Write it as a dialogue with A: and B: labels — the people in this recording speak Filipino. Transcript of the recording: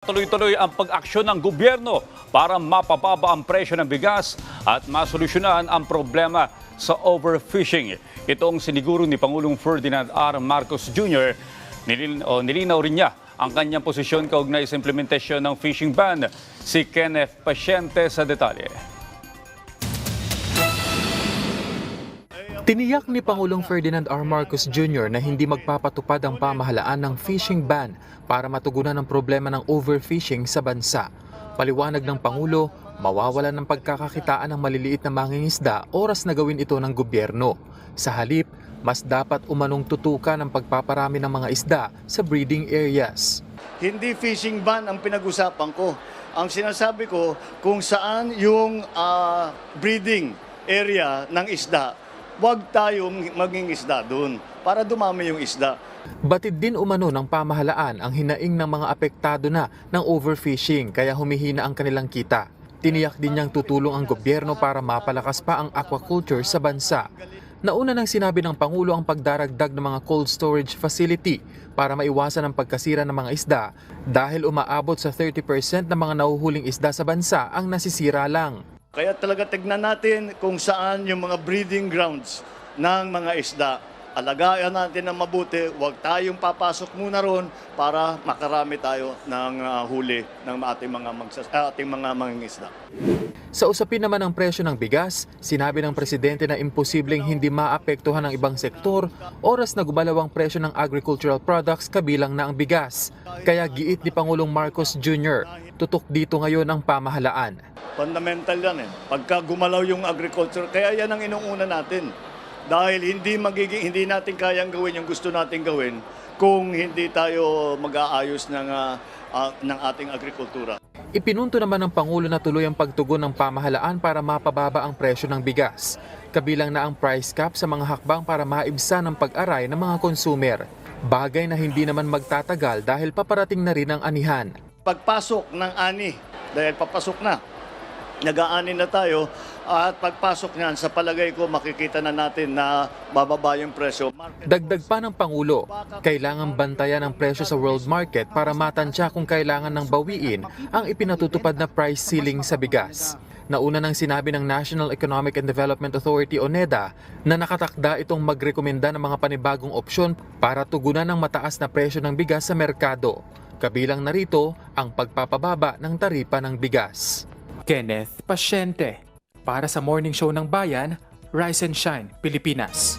A: Tuloy-tuloy ang pag-aksyon ng gobyerno para mapababa ang presyo ng bigas at masolusyonan ang problema sa overfishing. Itong siniguro ni Pangulong Ferdinand R. Marcos Jr. Nilin, o, nilinaw rin niya ang kanyang posisyon kaugnay sa implementasyon ng fishing ban. Si Kenneth Pasyente sa detalye.
B: Tiniyak ni Pangulong Ferdinand R. Marcos Jr. na hindi magpapatupad ang pamahalaan ng fishing ban para matugunan ang problema ng overfishing sa bansa. Paliwanag ng Pangulo, mawawalan ng pagkakakitaan ng maliliit na mangingisda oras na gawin ito ng gobyerno. Sa halip, mas dapat umanong tutukan ang pagpaparami ng mga isda sa breeding areas.
C: Hindi fishing ban ang pinag-usapan ko. Ang sinasabi ko kung saan yung ah, breeding area ng isda, huwag tayong maging isda doon para dumami yung isda.
B: Batid din umano ng pamahalaan ang hinaing ng mga apektado na ng overfishing kaya humihina ang kanilang kita. Tiniyak din niyang tutulong ang gobyerno para mapalakas pa ang aquaculture sa bansa. Nauna nang sinabi ng Pangulo ang pagdaragdag ng mga cold storage facility para maiwasan ang pagkasira ng mga isda dahil umaabot sa 30% ng mga nahuhuling isda sa bansa ang nasisira lang.
C: Kaya talaga tignan natin kung saan yung mga breeding grounds ng mga isda. Alagayan natin ng mabuti, huwag tayong papasok muna ron para makarami tayo ng ah, huli ng ating mga, magsas- ah, ating mga mangingisda.
B: Sa usapin naman ng presyo ng bigas, sinabi ng presidente na imposibleng hindi maapektuhan ng ibang sektor oras na gumalaw ang presyo ng agricultural products kabilang na ang bigas. Kaya giit ni Pangulong Marcos Jr., tutok dito ngayon ang pamahalaan.
C: Fundamental yan eh. Pagka gumalaw yung agriculture, kaya yan ang inuuna natin. Dahil hindi magiging hindi natin kayang gawin yung gusto natin gawin kung hindi tayo mag-aayos ng ah, ah, ng ating agrikultura.
B: Ipinunto naman ng Pangulo na tuloy ang pagtugon ng pamahalaan para mapababa ang presyo ng bigas. Kabilang na ang price cap sa mga hakbang para maibsan ang pag-aray ng mga konsumer. Bagay na hindi naman magtatagal dahil paparating na rin ang anihan.
C: Pagpasok ng ani, dahil papasok na, nag-aani na tayo, at pagpasok niyan, sa palagay ko, makikita na natin na bababa yung presyo.
B: Dagdag pa ng Pangulo, kailangan bantayan ang presyo sa world market para matansya kung kailangan ng bawiin ang ipinatutupad na price ceiling sa bigas. Nauna nang sinabi ng National Economic and Development Authority o NEDA na nakatakda itong magrekomenda ng mga panibagong opsyon para tugunan ng mataas na presyo ng bigas sa merkado. Kabilang narito ang pagpapababa ng taripa ng bigas. Kenneth Pasyente para sa Morning Show ng Bayan, Rise and Shine, Pilipinas.